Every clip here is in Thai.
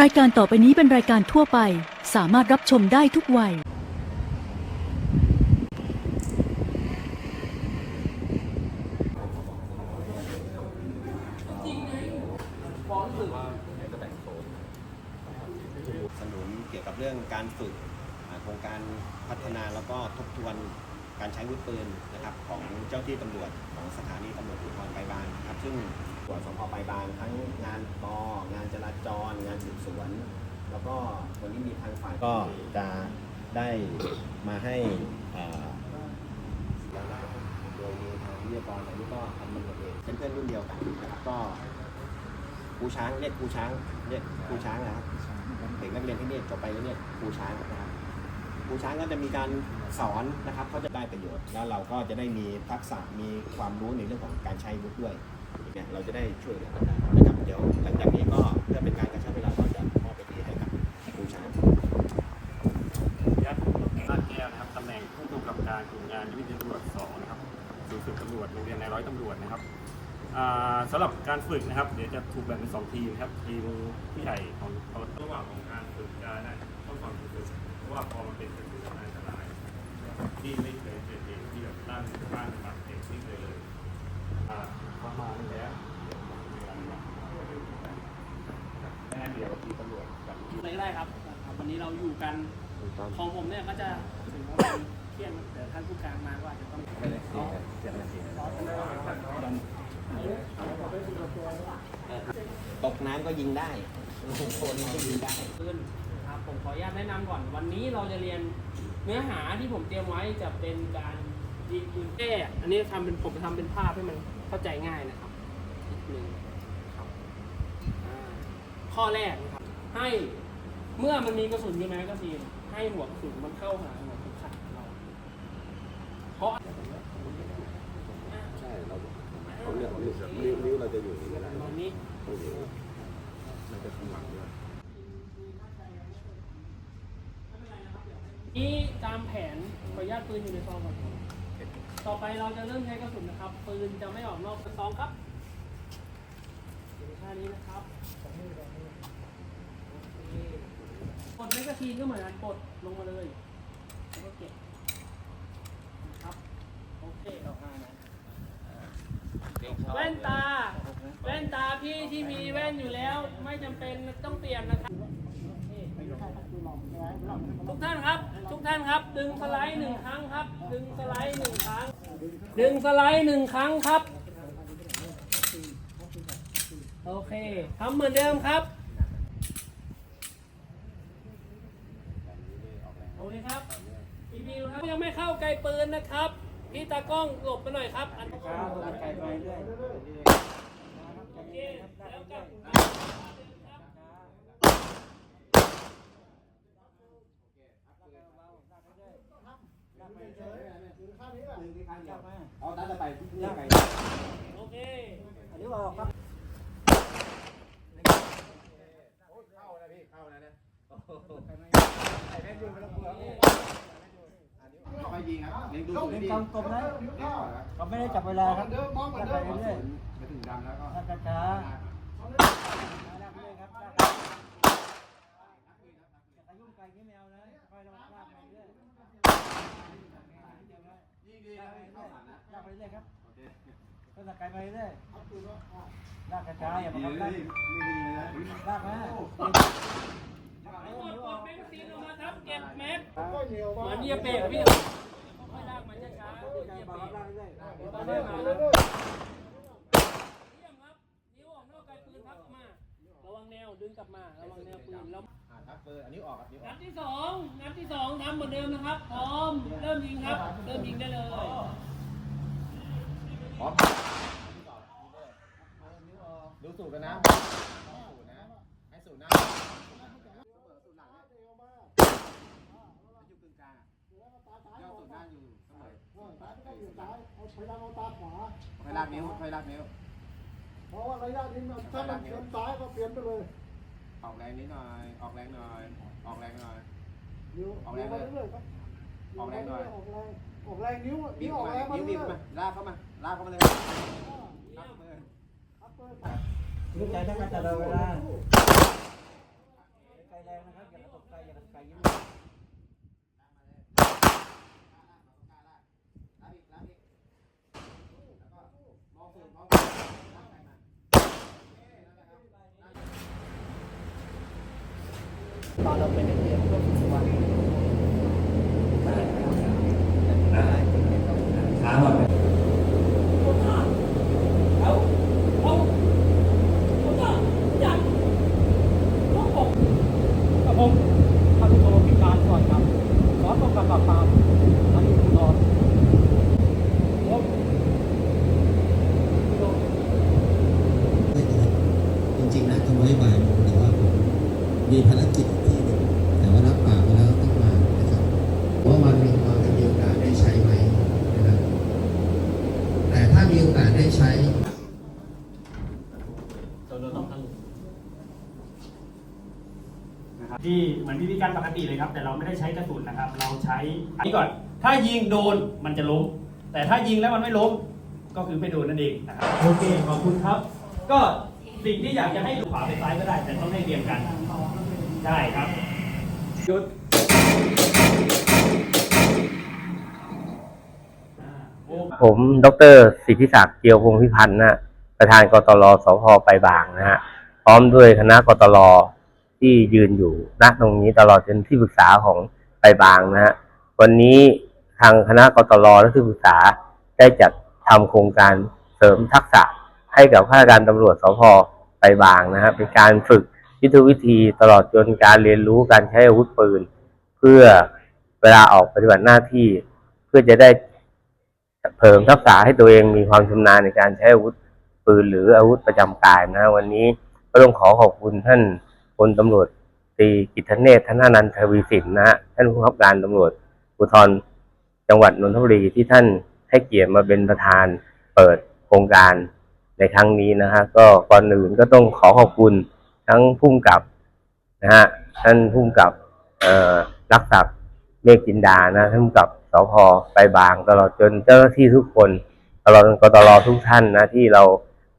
รายการต่อไปนี้เป็นรายการทั่วไป สามารถรับชมได้ทุกวัยสนุนเกี่ยวกับเรื่องการฝึกอ่าโครงการพัฒนาแล้วก็ทบทวนการใช้อาวุธปืนนะครับของเจ้าที่ตำรวจของสถานีตำรวจภูธรไปลบางนะครับซึ่ง วจสพไปลายบางทั้งงานปงานจราจร งานสืบสวน แล้วก็วันนี้มีทางฝ่ายก็จะได้มาให้อ่าแล้วก็โดยมีทางวิทยากรอันนี้ก็ทำมันเองเป็นเพื่อนรุ่นเดียวกันนะครับก็ครูช้างเรียกครูช้างเรียกครูช้างนะครับเด็กนักเรียนที่นี่จบไปแล้วเนี่ยครูช้างนะครับครูช้างก็จะมีการสอนนะครับเขาจะได้ประโยชน์ แล้วเราก็จะได้มีทักษะมีความรู้ในเรื่องของการใช้อาวุธด้วย เนี่ยเราจะได้ช่วยเหลือกันได้นะครับเดี๋ยวหลังจากนี้ก็เพื่อเป็นการกระชับเวลาก็จะมอบไปที่ให้กับครูช้ายัดลาดแก้วนะครับตำแหน่งผู้กำกับการกลุ่มงานวิทยาตำรวจ2นะครับศูนย์ฝึกตำรวจโรงเรียนนายร้อยตำรวจนะครับสำหรับการฝึกนะครับ เดี๋ยวจะถูกแบ่งเป็นสองทีมครับทีมผู้ใหญ่ของเขาระหว่างของการฝึกจะนะต้องฟังฝึกเพราะว่าพอมันเป็นการฝึกอันตรายที่ไม่เคยเจอเหตุที่แบบตั้งตั้งมาเด็กที่เคยเลยอ่า ประมาณนี้แล้วแน่เดียวทีมตำรวจกับทีมเลยก็ได้ครับครับ วันนี้เราอยู่กันของผมเนี่ยก็จะถึงประมาณเที่ยงแต่ท่านผู้การมาก็อาจจะต้องตกน้ำก็ยิงได้โคนก็ยิงได้ขึ้นครับผมขออนุญาตแนะนำก่อน วันนี้เราจะเรียนเนื้อหาที่ผมเตรียมไว้จะเป็นการยิงปืนแก้อันนี้ทำเป็นผมทำเป็นภาพให้มัน เข้าใจง่ายนะครับนิดนึงครับข้อแรกนะครับ ให้เมื่อมันมีกระสุนอยู่ในแมกกาซีนให้หัวกระสุนมันเข้าหาหัวเข็มขัดเรา เพราะใช่เราเขาเลือกนิ้วนิ้วเราจะอยู่ที่ไหนตอนนี้มันจะข้างหลังด้วยนี่ตามแผนขออนุญาตปืนอยู่ในซองก่อน ต่อไปเราจะเริ่มใช้กระสุนนะครับ ปืนจะไม่ออกนอกซองครับอยู่ในท่านี้นะครับโอเคกดแมกกาซีนก็เหมือนกันกดลงมาเลย แล้วก็เก็บนะครับ โอเคเอาห้านะแว่นตา แว่นตาพี่ที่มีแว่นอยู่แล้ว ไม่จำเป็นต้องเปลี่ยนนะครับ ทุกท่านครับ ทุกท่านครับ ดึงสไลด์หนึ่งครั้งครับ ดึงสไลด์หนึ่งครั้ง ดึงสไลด์หนึ่งครั้งครับ โอเคทำเหมือนเดิมครับโอเคครับพี่บิวครับยังไม่เข้าไกลปืนนะครับพี่ตากล้องหลบไปหน่อยครับอันครับไกลไปเรื่อยโอเคแล้วกันครับ เอาตั้งแต่ไปที่ไกลโอเคไปยิงครับเล็งดูสูงดีกำกบนะเขาไม่ได้จับเวลาครับถ้าไปเรื่อยไปถึงดำแล้วก็ๆถ้าช้าๆลากเรื่อยครับลากอย่าขยุ่มไกลนี้ไม่เอานะค่อยลากลากไปเรื่อย ลากไปเรื่อยครับก็ลากไกลไปเรื่อยลากช้าๆอย่ามาครับลากลากนะทั้งหมดกดแม็กซีนออกมาครับเก็บแม็กเหมือนเหยียบเบรกพี่ค่อยลากมาช้าๆเดี๋ยวเหยียบเบรกลากเรื่อยตอนนี้มาแล้วเยี่ยมครับนิ้วออกนอกไกลปืนพับมา ระวังแนวดึงกลับมา ระวังแนวปืนแล้ว อ่าทักเบอร์อันนี้ออกครับนิ้วอนัอดกที่สองนัดที่สองทำเหมือนเดิมนะครับ พร้อม เริ่มยิงครับ เริ่มยิงได้เลย พร้อมดูสูตรกันนะสูตรนะ ให้สูตรหน้าสูตรหลังเนี่ยให้อยู่กึ่งกลางยอดสูตรหน้าอยู่เสมอค่อยลากนิ้วค่อยลากนิ้วเพราะว่าระยะนี้ถ้ามันเปลี่ยนซ้ายก็เปลี่ยนไปเลย ออกแรงนิดหน่อย ออกแรงหน่อย ออกแรงหน่อย นิ้วออกแรงเลยเรื่อยๆครับออกแรงหน่อย ออกแรงออกแรงนิ้วบิ้นิ้ววออกแรงมาบิ้วเรื่บิ้วอยมา ลากเข้ามา ลากเข้ามาเลยๆครับเปิดรู้ใจทั้งการตลอดเวลาไกลแรงนะครับอย่ากระตกไกลอย่ากระตกไกลยิ้ม ตอนเราเป็นนักเรียนช่วงสุดวันครับผมพันโทพิการก่อนครับขอป้องกันปราบปรามอันนี้คุณนอผมจริงๆนะทำไว้บ่ายโมงแต่ว่าผมมีภารกิจที่หนึ่งแต่ว่ารับปากไปแล้วต้องมานะครับว่าวันหนึ่งเราจะมีโอกาสได้ใช้ไหมนะครับแต่ถ้ามีโอกาสได้ใช้ ที่เหมือนวิธีการปกติเลยครับ แต่เราไม่ได้ใช้กระสุนนะครับ เราใช้อันนี้ก่อน ถ้ายิงโดนมันจะล้ม แต่ถ้ายิงแล้วมันไม่ล้ม ก็คือไม่โดนนั่นเองนะครับโอเคขอบคุณครับ ก็สิ่งที่อยากจะให้ดูขวาไปซ้ายก็ได้ แต่ต้องให้เรียงกันได้ครับหยุดอ่าโอผม ดร สิทธิศักดิ์เจียวพงพิพันธ์นะ ประธานกตรสพไปบางนะฮะพร้อมด้วยคณะกตรที่ยืนอยู่ณตรงนี้ตลอดจนที่ปรึกษาของไปบางนะฮะวันนี้ทางคณะกตรและที่ปรึกษาได้จัดทำโครงการเสริมทักษะให้กับข้าราชการตำรวจสพไปบางนะฮะเป็นการฝึกยุทธวิธีตลอดจนการเรียนรู้การใช้อาวุธปืน เพื่อเวลาออกปฏิบัติหน้าที่ เพื่อจะได้เพิ่มทักษะให้ตัวเองมีความชำนาญในการใช้อาวุธ ปืนหรืออาวุธประจำกายนะ วันนี้ก็ต้องขอขอบคุณท่านพลตำรวจตีกิตเนศธนานันทวีสินนะฮะท่านผู้บังคับการตำรวจภูธรจังหวัดนนทบุรีที่ท่านให้เกียรติมาเป็นประธานเปิดโครงการในครั้งนี้นะฮะก็ก่อนอื่นก็ต้องขอขอบคุณทั้งผู้กำกับนะฮะท่านผู้กำกับเอ่อรักษาเมฆจินดานะท่านผู้กับสพไปบางตลอดจนเจ้าหน้าที่ทุกคนตลอดจนกตรทุกท่านนะที่เรา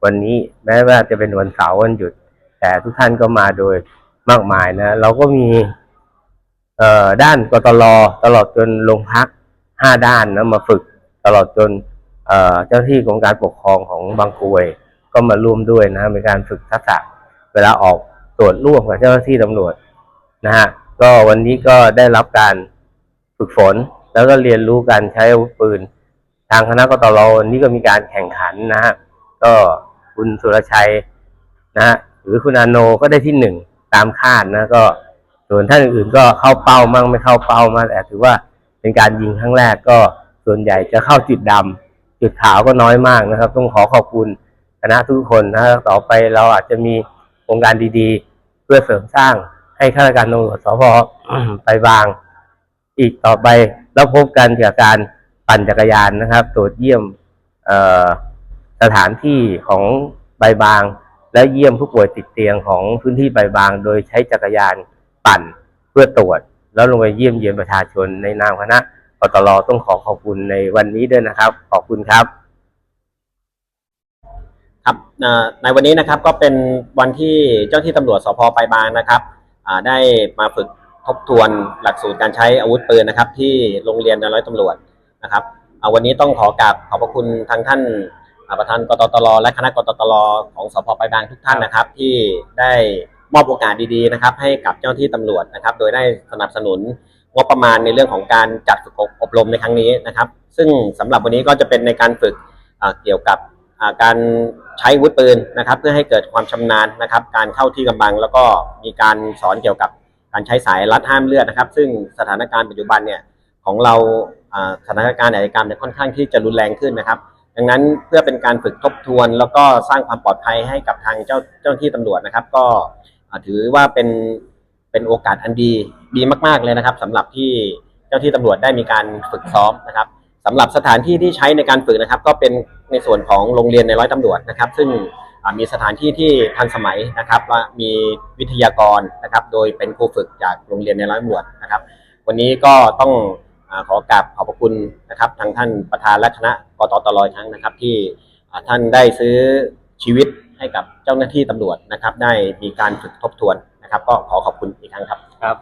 วันนี้แม้ว่าจะเป็นวันเสาร์วันหยุด แต่ทุกท่านก็มาโดยมากมายนะ เราก็มีเอ่อด้านกตรตลอดจนโรงพักห้าด้านนะมาฝึกตลอดจนเอ่อเจ้าหน้าที่ของการปกครองของบางกรวย ก็มาร่วมด้วยนะในการฝึกทักษะเวลาออกตรวจร่วมกับเจ้าหน้าที่ตำรวจนะฮะก็วันนี้ก็ได้รับการฝึกฝน แล้วก็เรียนรู้การใช้อาวุธปืน ทางคณะกตรวันนี้ก็มีการแข่งขันนะฮะก็ คุณสุรชัยนะฮะหรือคุณอาโนก็ได้ที่หนึ่งตามคาดนะก็ส่วนท่านอื่นก็เข้าเป้ามั่งไม่เข้าเป้ามาแต่ถือว่าเป็นการยิงครั้งแรกก็ส่วนใหญ่จะเข้าจุดดำจุดขาวก็น้อยมากนะครับ ต้องขอขอบคุณคณะทุกคนนะต่อไปเราอาจจะมีโครงการดีๆ เพื่อเสริมสร้างให้ข้าราชการตำรวจสพไปบาง อีกต่อไปแล้วพบกันกับการปั่นจักรยานนะครับตรวจเยี่ยม เอ่อ สถานที่ของใบบาง และเยี่ยมผู้ป่วยติดเตียงของพื้นที่ใบบาง โดยใช้จักรยานปั่นเพื่อตรวจ แล้วลงไปเยี่ยมเยียนประชาชนในนามคณะกตรต้องขอขอบคุณในวันนี้ด้วยนะครับ ขอบคุณครับครับในวันนี้นะครับก็เป็นวันที่เจ้าที่ตำรวจสพไปลายบางนะครับได้มาฝึกทบทวนหลักสูตรการใช้อาวุธปืนนะครับ ที่โรงเรียนในร้อยตำรวจนะครับวันนี้ต้องขอกราบขอบพระคุณทางท่าน ประธานกตตรและคณะกตตรของสพไปลายบางทุกท่านนะครับ ที่ได้มอบโอกาสดีๆนะครับ ให้กับเจ้าหน้าที่ตำรวจนะครับ โดยได้สนับสนุนงบประมาณในเรื่องของการจัดฝึกอบรมในครั้งนี้นะครับ ซึ่งสำหรับวันนี้ก็จะเป็นในการฝึกอ่าเกี่ยวกับอ่าการใช้อาวุธปืนนะครับ เพื่อให้เกิดความชำนาญนะครับ การเข้าที่กำบัง แล้วก็มีการสอนเกี่ยวกับการใช้สายรัดห้ามเลือดนะครับ ซึ่งสถานการณ์ปัจจุบันเนี่ยของเราอ่าสถานการณ์อาชญากรรมเนี่ยค่อนข้างที่จะรุนแรงขึ้นนะครับ ดังนั้นเพื่อเป็นการฝึกทบทวน แล้วก็สร้างความปลอดภัยให้กับทางเจ้าเจ้าหน้าที่ตำรวจนะครับ ก็ถือว่าเป็นเป็นโอกาสอันดีดีมาก ๆเลยนะครับสำหรับที่เจ้าที่ตำรวจได้มีการฝึกซ้อมนะครับสำหรับสถานที่ที่ใช้ในการฝึกนะครับ ก็เป็นในส่วนของโรงเรียนในร้อยตำรวจนะครับ ซึ่งมีสถานที่ที่ทันสมัยนะครับและมีวิทยากรนะครับ โดยเป็นครูฝึกจากโรงเรียนในร้อยตำรวจนะครับ วันนี้ก็ต้อง ขอกราบขอบพระคุณนะครับทางท่านประธานและคณะกตตลอยครั้งนะครับ ที่ท่านได้ซื้อชีวิตให้ให้กับเจ้าหน้าที่ตำรวจนะครับ ได้มีการฝึกทบทวนนะครับ ก็ขอขอบคุณอีกครั้งครับครับ